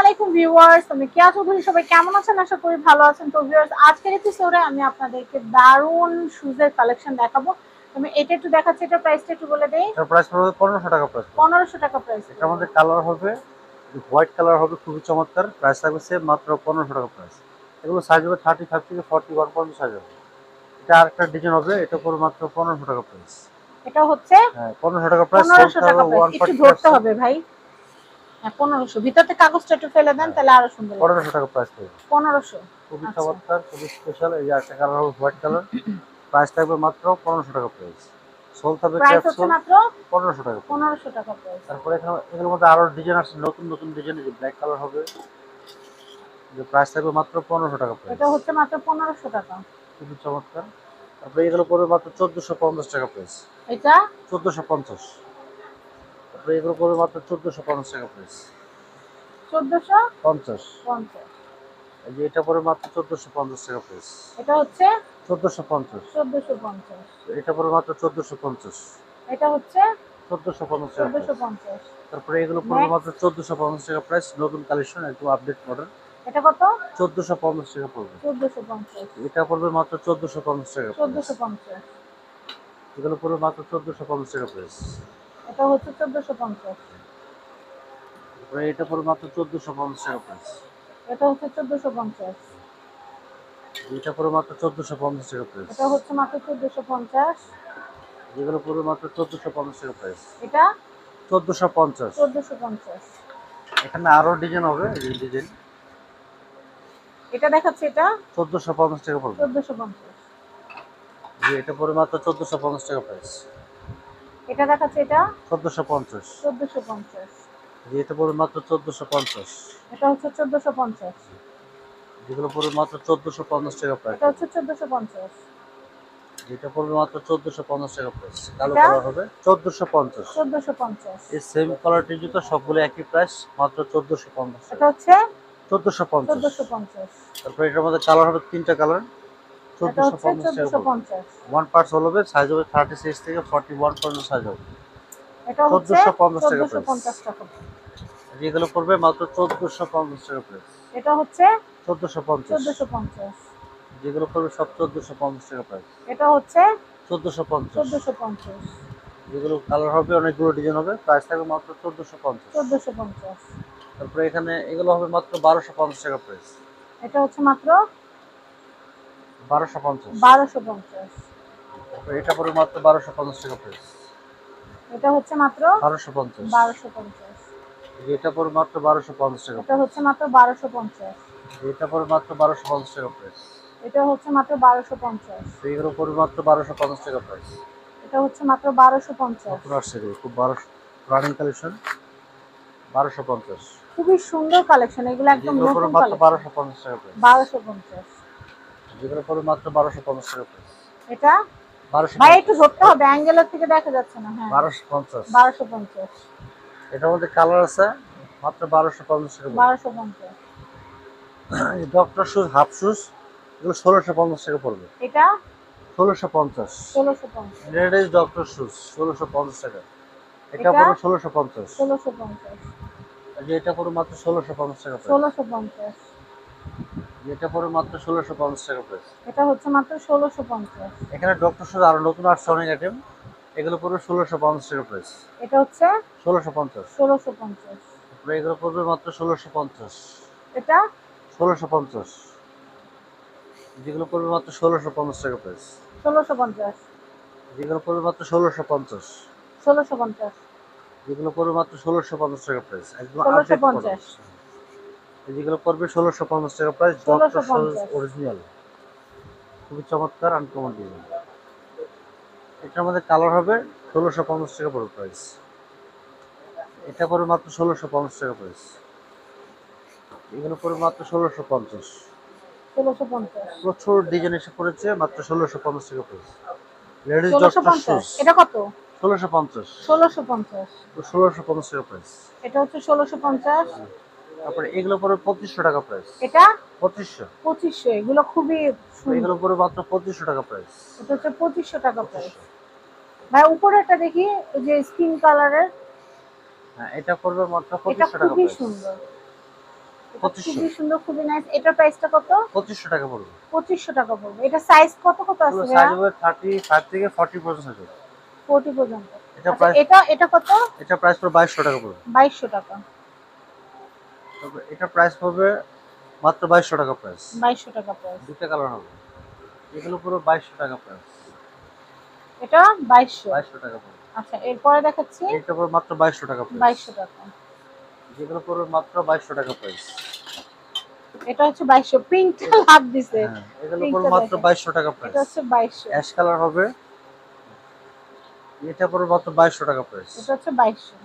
আলাইকুম ভিউয়ার্স আমি কেয়া চৌধুরী সবাই কেমন আছেন? আশা করি ভালো আছেন। তো ভিউয়ার্স আজকের এপিসোডে আমি আপনাদেরকে দারুণ শুজের কালেকশন দেখাবো। আমি এটা একটু দেখাচ্ছি এটা প্রাইসটা একটু বলে দেই। এটার প্রাইস পড়বে পনেরোশো টাকা প্রাইস পনেরোশো টাকা প্রাইস এটার মধ্যে কালার হবে হোয়াইট কালার হবে খুবই চমৎকার। প্রাইস থাকবে মাত্র পনেরোশো টাকা প্রাইস এগুলো সাইজ হবে থার্টি ফাইভ থেকে ফর্টি ওয়ান পর্যন্ত সাইজ হবে। এটা আরেকটা ডিজাইন হবে এটা পড়বে মাত্র পনেরোশো টাকা প্রাইস এটা হচ্ছে হ্যাঁ পনেরোশো টাকা প্রাইস টাকা প্রাইস একটু ধরতে হবে ভাই। হ্যাঁ পনেরোশো। ভিতর থেকে কাগজটা একটু ফেলে দেন তাহলে আরও সুন্দর। পনেরোশো টাকা প্রাইস পড়বে। পনেরোশো। খুবই আচ্ছা। চমৎকার খুবই স্পেশাল এই যে একটা কালার হবে হোয়াইট কালার প্রাইস থাকবে মাত্র পনেরোশো টাকা প্রাইস সোল থাকবে ক্যাপসুল মাত্র পনেরোশো টাকা পনেরোশো টাকা প্রাইস তারপরে এখানে এগুলোর মধ্যে আরও ডিজাইন আছে নতুন নতুন ডিজাইন যে ব্ল্যাক কালার হবে। যে প্রাইস থাকবে মাত্র পনেরোশো টাকা প্রাইস এটা হচ্ছে মাত্র পনেরোশো টাকা। খুবই চমৎকার। তারপরে এগুলো পড়বে মাত্র চোদ্দোশো পঞ্চাশ টাকা প্রাইস এটা? চোদ্দোশো পঞ্চাশ। তারপরে এগুলো পড়বে মাত্র চোদ্দোশো পঞ্চাশ টাকা প্রাইস চোদ্দোশো? পঞ্চাশ। পঞ্চাশ। এই যে এটা পড়বে মাত্র চোদ্দোশো পঞ্চাশ টাকা এটা হচ্ছে? চোদ্দোশো পঞ্চাশ। চোদ্দোশো পঞ্চাশ। এটা পড়বে মাত্র চোদ্দোশো পঞ্চাশ। এটা হচ্ছে? চোদ্দোশো পঞ্চাশ চোদ্দোশো। পঞ্চাশ। তারপরে এগুলো পড়বে মাত্র চোদ্দোশো পঞ্চাশ টাকা প্রাইস নতুন কালেকশন একদম আপডেট মডেল এটা কত? চোদ্দোশো পঞ্চাশ টাকা পড়বে। চোদ্দোশো পঞ্চাশ। এটা পড়বে মাত্র চোদ্দোশো পঞ্চাশ টাকা price। চোদ্দোশো পঞ্চাশ। এগুলো পড়বে মাত্র চোদ্দোশো পঞ্চাশ টাকা প্রাইস এটা হচ্ছে চোদ্দোশো পঞ্চাশ। এটা পড়বে মাত্র চোদ্দোশো পঞ্চাশ টাকা প্রাইস এটা হচ্ছে চোদ্দোশো পঞ্চাশ। এটা পড়বে মাত্র চোদ্দোশো পঞ্চাশ টাকা প্রাইস এটা হচ্ছে মাত্র চোদ্দোশো পঞ্চাশ। যেগুলো পড়বে মাত্র চোদ্দোশো পঞ্চাশ টাকা প্রাইস এটা? চোদ্দোশো পঞ্চাশ। চোদ্দোশো পঞ্চাশ। এখানে আরও ডিজাইন হবে এই ডিজাইন। এটা দেখাচ্ছে এটা? চোদ্দোশো পঞ্চাশ টাকা পড়বে চোদ্দোশো পঞ্চাশ। যে এটা পড়বে মাত্র চোদ্দোশো পঞ্চাশ টাকা প্রাইস এটা দেখাচ্ছে এটা? চোদ্দোশো পঞ্চাশ। চোদ্দোশো পঞ্চাশ। যে এটা পড়বে মাত্র চোদ্দোশো পঞ্চাশ। এটা হচ্ছে চোদ্দোশো পঞ্চাশ। যেগুলো পড়বে মাত্র চোদ্দোশো পঞ্চাশ টাকা প্রাইস এটা হচ্ছে চোদ্দোশো পঞ্চাশ। যেটা পড়বে মাত্র চোদ্দোশো পঞ্চাশ টাকা প্রাইস কালো এটা? কালার হবে চোদ্দোশো পঞ্চাশ। চোদ্দোশো পঞ্চাশ। এই সেম কালারটির জুতো সবগুলো একই প্রাইস মাত্র চোদ্দোশো পঞ্চাশ এটা হচ্ছে? চোদ্দোশো পঞ্চাশ। চোদ্দোশো পঞ্চাশ। তারপরে এটার মধ্যে কালার হবে তিনটা কালার এটা চোদ্দোশো হচ্ছে পঞ্চাশ। চোদ্দোশো টাকা পঞ্চাশ ওয়ান পার্টস হবে সাইজ হবে থার্টি সিক্স থেকে ফর্টি ওয়ান পর্যন্ত সাইজ হবে। এটা 1450 টাকা যেগুলো পড়বে মাত্র চোদ্দোশো পঞ্চাশ টাকা প্রাইস এটা হচ্ছে চোদ্দোশো পঞ্চাশ। চোদ্দোশো পঞ্চাশ। যেগুলো পড়বে সব চোদ্দোশো পঞ্চাশ টাকা প্রাইস এটা হচ্ছে চোদ্দোশো পঞ্চাশ। চোদ্দোশো পঞ্চাশ। যেগুলো কালার হবে অনেকগুলো ডিজাইন হবে প্রাইস থাকবে মাত্র চোদ্দোশো পঞ্চাশ। চোদ্দোশো পঞ্চাশ। তারপরে এখানে এগুলো হবে মাত্র বারোশো পঞ্চাশ টাকা প্রাইস এটা হচ্ছে মাত্র বারোশো পঞ্চাশ। বারোশো পঞ্চাশ। এটা পড়বে মাত্র বারোশো পঞ্চাশ টাকা প্রাইস এটা হচ্ছে মাত্র বারোশো পঞ্চাশ। বারোশো পঞ্চাশ। এটা পড়বে মাত্র বারোশো পঞ্চাশ টাকা এটা হচ্ছে মাত্র বারোশো পঞ্চাশ। এটা পড়বে মাত্র বারোশো পঞ্চাশ টাকা প্রাইস এটা হচ্ছে মাত্র বারোশো পঞ্চাশ। এইগুলো পড়বে মাত্র বারোশো পঞ্চাশ টাকা প্রাইস এটা হচ্ছে মাত্র বারোশো পঞ্চাশ। আসছে খুব বারোশো রানিং কালেকশন বারোশো পঞ্চাশ। খুবই সুন্দর কালেকশন এগুলো একদম নতুন কালেকশন বারোশো পঞ্চাশ টাকা বারোশো পঞ্চাশ। যেগুলো পড়বে মাত্র 1250 টাকা এটা? 1200 ভাই একটু ডক্টর শুজ হাফ শুজ টাকা এটা? 1650 1650 রেড ইজ ডক্টর এটা পড়বে 1650 1650 এটা পড়বে মাত্র 1650 এটা পড়ে মাত্র 1650 টাকা প্রাইস এটা হচ্ছে মাত্র 1650 এখানে ডক্টর সুর আর নতুন আর অনেক আইটেম এগুলো পড়ে 1650 টাকা প্রাইস এটা হচ্ছে 1650 1650 এগুলো পড়ে মাত্র 1650 এটা 1650 যেগুলো পড়ে মাত্র 1650 টাকা প্রাইস 1650 যেগুলো পড়ে মাত্র 1650 1650 যেগুলো পড়ে মাত্র 1650 টাকা প্রাইস একদম 1650 যেগুলো পড়বে ষোলোশো পঞ্চাশ টাকা প্রাইস অরিজিনাল খুবই চমৎকার আনকমন ডিজাইন এটার মধ্যে কালার হবে ষোলোশো পঞ্চাশ টাকা পড়বে প্রাইস এটা পড়বে মাত্র ষোলোশো পঞ্চাশ টাকা প্রাইস এগুলো পড়বে মাত্র ষোলোশো পঞ্চাশ। প্রচুর ডিজাইন এসে পড়েছে মাত্র ষোলোশো পঞ্চাশ টাকা প্রাইস লেডিস এটা কত? ষোলোশো পঞ্চাশ। ষোলোশো পঞ্চাশ। ষোলোশো পঞ্চাশ টাকা প্রাইস এটা হচ্ছে ষোলোশো পঞ্চাশ। তারপরে এগুলো পড়বে পঁচিশশো টাকা প্রাইস এটা? পঁচিশশো। পঁচিশশো এগুলো খুবই এগুলো পড়বে মাত্র পঁচিশশো টাকা প্রাইস এটা হচ্ছে পঁচিশশো টাকা প্রাইস ভাই উপরে একটা দেখি যে স্কিন কালারের হ্যাঁ এটা পড়বে মাত্র এটা পঁচিশশো টাকা খুবই প্রাইস সুন্দর। খুবই সুন্দর খুবই নাইস এটার প্রাইসটা কত? পঁচিশশো টাকা পড়বে। পঁচিশশো টাকা পড়বে। এটা সাইজ কত কত আছে সাইজ হবে থেকে পর্যন্ত পর্যন্ত এটা আচ্ছা, এটা এটা কত? এটা প্রাইস পড়বে টাকা পড়বে। বাইশশো টাকা। তবে এটা প্রাইস পড়বে মাত্র বাইশশো টাকা প্রাইস বাইশশো টাকা প্রাইস দুটা কালার হবে। এগুলো পুরো বাইশশো টাকা প্রাইস এটা বাইশশো। বাইশশো টাকা পড়বে আচ্ছা এরপরে দেখাচ্ছি। এটা পড়বে মাত্র বাইশশো টাকা প্রাইস বাইশশো টাকা। যেগুলো পড়বে মাত্র বাইশশো টাকা প্রাইস এটা হচ্ছে বাইশশো। পিঙ্কটা লাভ দিছে। হ্যাঁ এগুলো টা মাত্র দেখেন। বাইশশো টাকা প্রাইস এটা হচ্ছে বাইশশো। অ্যাশ কালার হবে। এটা পড়বে মাত্র বাইশশো টাকা প্রাইস এটা হচ্ছে বাইশশো।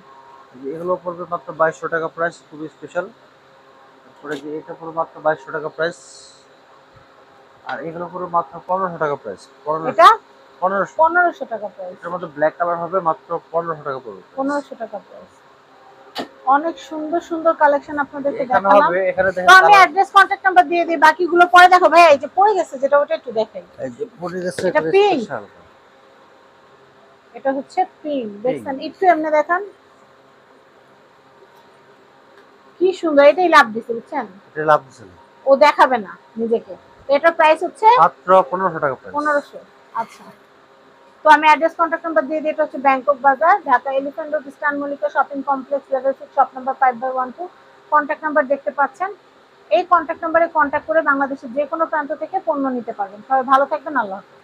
এগুলো পড়বে মাত্র বাইশশো টাকা প্রাইস খুবই স্পেশাল তারপরে যে এটা পড়বে মাত্র বাইশশো টাকা প্রাইস আর এগুলো পড়বে মাত্র পনেরোশো টাকা প্রাইস পনেরোশো পনেরোশো। পনেরোশো টাকা প্রাইস এটার মধ্যে ব্ল্যাক কালার হবে মাত্র পনেরোশো টাকা পড়বে। পনেরোশো টাকা প্রাইস অনেক সুন্দর সুন্দর কালেকশন আপনাদেরকে দেখালাম। তো আমি অ্যাড্রেস নাম্বার দিয়ে দিই বাকিগুলো পরে দেখো। ভাই এই যে পড়ে গেছে যেটা ওটা একটু দেখাই। এই যে পড়ে গেছে এটা এটা এটা হচ্ছে পিঙ্ক দেখছেন একটু এমনি দেখান। কি সুন্দর এটাই লাভ দিছে বুঝছেন? এটা লাভ দিছে ও দেখাবে না নিজেকে। তো এটার প্রাইস হচ্ছে মাত্র পনেরোশো টাকা প্রাইস পনেরোশো। আচ্ছা। তো আমি অ্যাড্রেস কন্ট্যাক্ট নাম্বার দিয়ে দিই এটা হচ্ছে ব্যাংকক বাজার Dhaka elephant road stun Mallika shopping complex level six shop number five by one two contact number দেখতে পাচ্ছেন। এই কন্ট্যাক্ট নাম্বারে কন্ট্যাক্ট করে বাংলাদেশের যে কোনো প্রান্ত থেকে পণ্য নিতে পারবেন। সবাই ভালো থাকবেন আল্লাহ হাফেজ।